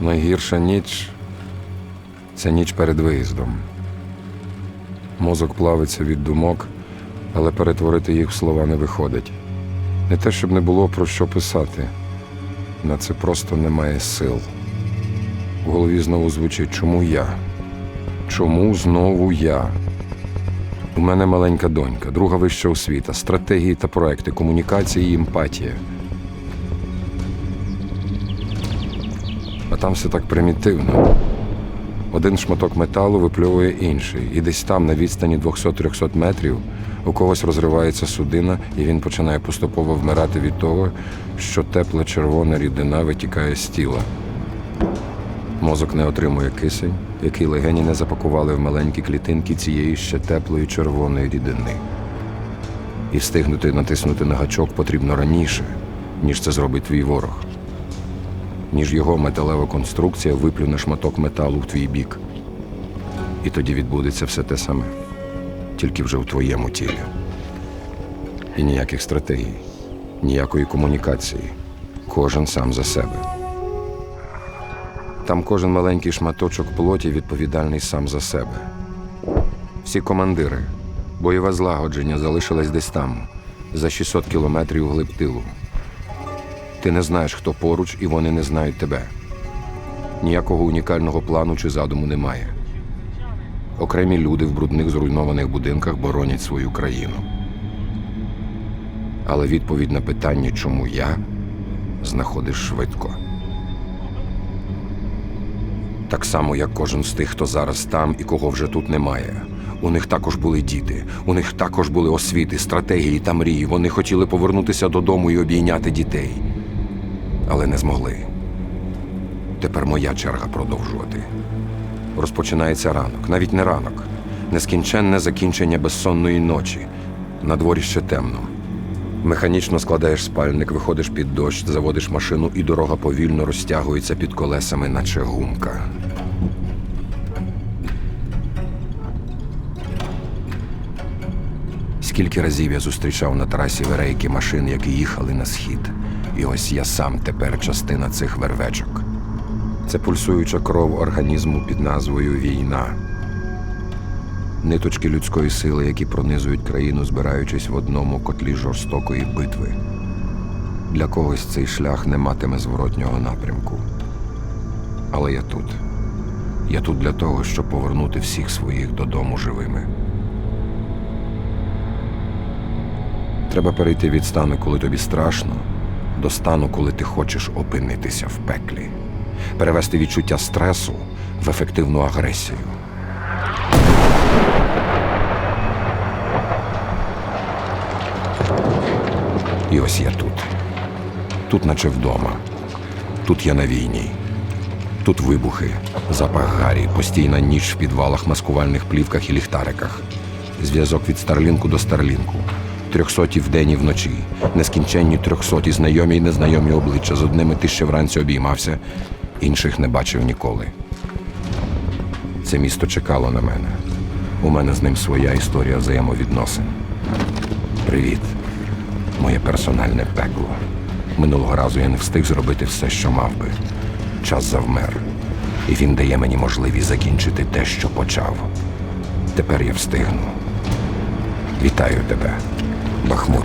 Найгірша ніч це ніч перед виїздом. Мозок плавиться від думок, але перетворити їх в слова не виходить. Не те, щоб не було про що писати. На це просто немає сил. В голові знову звучить чому я? Чому знову я? У мене маленька донька, друга вища освіта, стратегії та проекти, комунікації і емпатія. А там все так примітивно. Один шматок металу випльовує інший, і десь там, на відстані 200-300 метрів, у когось розривається судина, і він починає поступово вмирати від того, що тепла червона рідина витікає з тіла. Мозок не отримує кисень, який легені не запакували в маленькі клітинки цієї ще теплої червоної рідини. І встигнути натиснути на гачок потрібно раніше, ніж це зробить твій ворог ніж його металева конструкція виплюне шматок металу в твій бік. І тоді відбудеться все те саме, тільки вже в твоєму тілі. І ніяких стратегій, ніякої комунікації. Кожен сам за себе. Там кожен маленький шматочок плоті відповідальний сам за себе. Всі командири, бойове злагодження залишилось десь там, за 600 кілометрів вглиб тилу. Ти не знаєш, хто поруч, і вони не знають тебе. Ніякого унікального плану чи задуму немає. Окремі люди в брудних зруйнованих будинках боронять свою країну. Але відповідь на питання, чому я, знаходиш швидко. Так само, як кожен з тих, хто зараз там і кого вже тут немає. У них також були діти, у них також були освіти, стратегії та мрії. Вони хотіли повернутися додому і обійняти дітей але не змогли. Тепер моя черга продовжувати. Розпочинається ранок, навіть не ранок, нескінченне закінчення безсонної ночі. На дворі ще темно. Механічно складаєш спальник, виходиш під дощ, заводиш машину, і дорога повільно розтягується під колесами, наче гумка. Скільки разів я зустрічав на трасі верейки машин, які їхали на схід. І ось я сам тепер частина цих вервечок. Це пульсуюча кров організму під назвою Війна. Ниточки людської сили, які пронизують країну, збираючись в одному котлі жорстокої битви. Для когось цей шлях не матиме зворотнього напрямку. Але я тут. Я тут для того, щоб повернути всіх своїх додому живими. Треба перейти від стану, коли тобі страшно, до стану, коли ти хочеш опинитися в пеклі, перевести відчуття стресу в ефективну агресію. І ось я тут. Тут, наче вдома. Тут я на війні. Тут вибухи, запах гарі, постійна ніч в підвалах, маскувальних плівках і ліхтариках. Зв'язок від старлінку до старлінку. Трьохсоті вдень і вночі, нескінченні трьохсоті знайомі й незнайомі обличчя. З одними ти ще вранці обіймався, інших не бачив ніколи. Це місто чекало на мене. У мене з ним своя історія взаємовідносин. Привіт, моє персональне пекло. Минулого разу я не встиг зробити все, що мав би. Час завмер, і він дає мені можливість закінчити те, що почав. Тепер я встигну. Вітаю тебе, Бахмут.